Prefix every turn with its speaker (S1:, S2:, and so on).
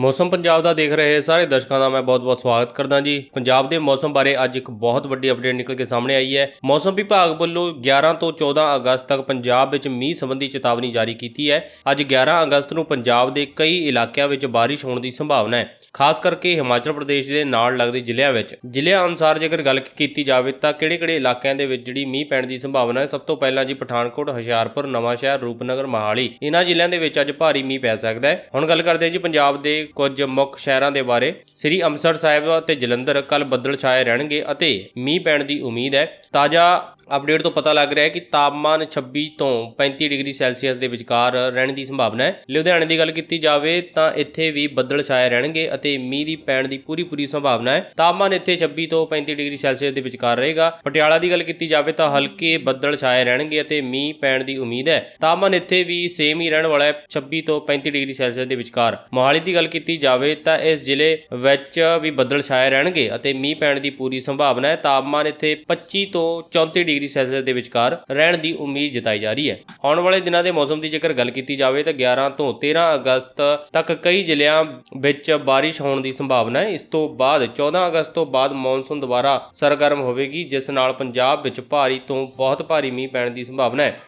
S1: ਮੌਸਮ ਪੰਜਾਬ ਦਾ ਦੇਖ ਰਹੇ ਸਾਰੇ ਦਰਸ਼ਕਾਂ ਦਾ ਮੈਂ ਬਹੁਤ-ਬਹੁਤ ਸਵਾਗਤ ਕਰਦਾ ਜੀ। ਪੰਜਾਬ ਦੇ ਮੌਸਮ ਬਾਰੇ ਅੱਜ ਇੱਕ ਬਹੁਤ ਵੱਡੀ ਅਪਡੇਟ ਨਿਕਲ ਕੇ ਸਾਹਮਣੇ ਆਈ ਹੈ। ਮੌਸਮ ਵਿਭਾਗ ਵੱਲੋਂ 11 ਤੋਂ 14 ਅਗਸਤ ਤੱਕ ਪੰਜਾਬ ਵਿੱਚ ਮੀਂਹ ਸੰਬੰਧੀ ਚੇਤਾਵਨੀ ਜਾਰੀ ਕੀਤੀ ਹੈ। ਅੱਜ 11 ਅਗਸਤ ਨੂੰ ਪੰਜਾਬ ਦੇ ਕਈ ਇਲਾਕਿਆਂ ਵਿੱਚ ਬਾਰਿਸ਼ ਹੋਣ ਦੀ ਸੰਭਾਵਨਾ ਹੈ। ਖਾਸ ਕਰਕੇ ਹਿਮਾਚਲ ਪ੍ਰਦੇਸ਼ ਦੇ ਨਾਲ ਲੱਗਦੇ ਜ਼ਿਲ੍ਹਿਆਂ ਵਿੱਚ। ਜ਼ਿਲ੍ਹਿਆਂ ਅਨੁਸਾਰ ਜੇਕਰ ਗੱਲ ਕੀਤੀ ਜਾਵੇ ਤਾਂ ਕਿਹੜੇ-ਕਿਹੜੇ ਇਲਾਕਿਆਂ ਦੇ ਵਿੱਚ ਜਿਹੜੀ ਮੀਂਹ ਪੈਣ ਦੀ ਸੰਭਾਵਨਾ ਹੈ, ਸਭ ਤੋਂ ਪਹਿਲਾਂ ਜੀ ਪਠਾਨਕੋਟ, ਹੁਸ਼ਿਆਰਪੁਰ, ਨਵਾਂਸ਼ਹਿਰ, ਰੂਪਨਗਰ, ਮਹਾਲੀ। ਇਹਨਾਂ ਜ਼ਿਲ੍ਹਿਆਂ ਦੇ ਵਿੱਚ ਅੱਜ ਭਾਰੀ ਮੀਂਹ ਪੈ ਸਕਦਾ ਹੈ। ਹੁਣ ਗੱਲ ਕਰਦੇ ਹਾਂ ਜੀ ਪੰਜਾਬ ਦੇ ਕੁਝ ਮੁੱਖ ਸ਼ਹਿਰਾਂ ਦੇ ਬਾਰੇ ਸ੍ਰੀ ਅੰਮ੍ਰਿਤਸਰ ਸਾਹਿਬ ਅਤੇ ਜਲੰਧਰ ਕੱਲ ਬੱਦਲ ਛਾਏ ਰਹਿਣਗੇ ਅਤੇ ਮੀਂਹ ਪੈਣ ਦੀ ਉਮੀਦ ਹੈ। ਤਾਜ਼ਾ ਅਪਡੇਟ ਤੋਂ ਪਤਾ ਲੱਗ ਰਿਹਾ ਹੈ ਕਿ ਤਾਪਮਾਨ 26 ਤੋਂ 35 ਡਿਗਰੀ ਸੈਲਸੀਅਸ ਦੇ ਵਿਚਕਾਰ ਰਹਿਣ ਦੀ ਸੰਭਾਵਨਾ ਹੈ। ਲੁਧਿਆਣੇ ਦੀ ਗੱਲ ਕੀਤੀ ਜਾਵੇ ਤਾਂ ਇੱਥੇ ਵੀ ਬੱਦਲ ਛਾਏ ਰਹਿਣਗੇ ਅਤੇ ਮੀਂਹ ਦੀ ਪੈਣ ਦੀ ਪੂਰੀ ਪੂਰੀ ਸੰਭਾਵਨਾ ਹੈ। ਤਾਪਮਾਨ ਇੱਥੇ 26 ਤੋਂ 35 ਡਿਗਰੀ ਸੈਲਸੀਅਸ ਦੇ ਵਿਚਕਾਰ ਰਹੇਗਾ। ਪਟਿਆਲਾ ਦੀ ਗੱਲ ਕੀਤੀ ਜਾਵੇ ਤਾਂ ਹਲਕੇ ਬੱਦਲ ਛਾਏ ਰਹਿਣਗੇ ਅਤੇ ਮੀਂਹ ਪੈਣ ਦੀ ਉਮੀਦ ਹੈ। ਤਾਪਮਾਨ ਇੱਥੇ ਵੀ ਸੇਮ ਹੀ ਰਹਿਣ ਵਾਲਾ ਹੈ 26 ਤੋਂ 35 ਡਿਗਰੀ ਸੈਲਸੀਅਸ ਦੇ ਵਿਚਕਾਰ। ਮੋਹਾਲੀ ਦੀ ਗੱਲ ਕੀਤੀ ਜਾਵੇ ਤਾਂ ਇਸ ਜ਼ਿਲ੍ਹੇ ਵਿੱਚ ਵੀ ਬੱਦਲ ਛਾਏ ਰਹਿਣਗੇ ਅਤੇ ਮੀਂਹ ਪੈਣ ਦੀ ਪੂਰੀ ਸੰਭਾਵਨਾ ਹੈ। ਤਾਪਮਾਨ ਇੱਥੇ 25 ਤੋਂ 34 ਡਿਗਰੀ ਸੈਲਸੀਅਸ ਦੇ ਵਿਚਕਾਰ ਰਹਿਣ ਦੀ ਉਮੀਦ ਜਤਾਈ ਜਾ ਰਹੀ ਹੈ। ਆਉਣ ਵਾਲੇ ਦਿਨਾਂ ਦੇ ਮੌਸਮ ਦੀ ਜੇਕਰ ਗੱਲ ਕੀਤੀ ਜਾਵੇ ਤਾਂ 11 ਤੋਂ 13 ਅਗਸਤ ਤੱਕ ਕਈ ਜ਼ਿਲ੍ਹਿਆਂ ਵਿੱਚ ਬਾਰਿਸ਼ ਹੋਣ ਦੀ ਸੰਭਾਵਨਾ ਹੈ। ਇਸ ਤੋਂ ਬਾਅਦ 14 ਅਗਸਤ ਤੋਂ ਬਾਅਦ ਮੌਨਸੂਨ ਦੁਬਾਰਾ ਸਰਗਰਮ ਹੋਵੇਗੀ, ਜਿਸ ਨਾਲ ਪੰਜਾਬ ਵਿੱਚ ਭਾਰੀ ਤੋਂ ਬਹੁਤ ਭਾਰੀ ਮੀਂਹ ਪੈਣ ਦੀ ਸੰਭਾਵਨਾ ਹੈ।